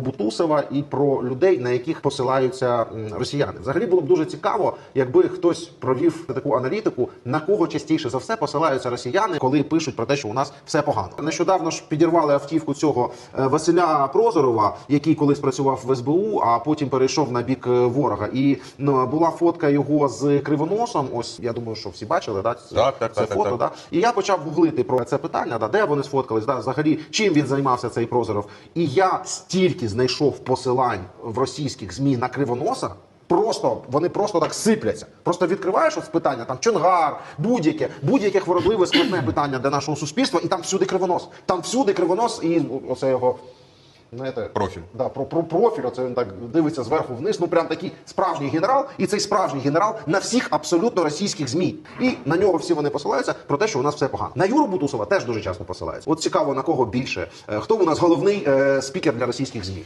Бутусова і про людей, на яких посилаються росіяни. Взагалі було б дуже цікаво, якби хтось провів таку аналітику, на кого частіше за все посилаються росіяни, коли пишуть про те, що у нас все погано. Нещодавно ж підірвали автівку цього е, Василя Прозорова, який колись працював в СБУ, а потім перейшов на бік е, ворога. І ну, була фотка його з кривоносом. Ось я думаю, що всі бачили, да? це, Так, так, це так, так, фото. так. Да? І я почав гуглити про це питання, да, де вони сфоткались, да, взагалі, чим він займався цей Прозоров. І я стільки знайшов посилань в російських ЗМІ на кривоноса. Просто вони просто так сипляться. Просто відкриваєш от питання, там чонгар, будь-яке, будь-яке хворобливе складне питання для нашого суспільства, і там всюди кривонос. Там всюди кривонос, і оце його. Знаєте, Профіль. Да, про, про профіль, оце він так дивиться зверху вниз. Ну прям такий справжній генерал, і цей справжній генерал на всіх абсолютно російських змі. І на нього всі вони посилаються про те, що у нас все погано. На Юру Бутусова теж дуже часто посилаються. От цікаво на кого більше. Е, Хто у нас головний е, спікер для російських змі?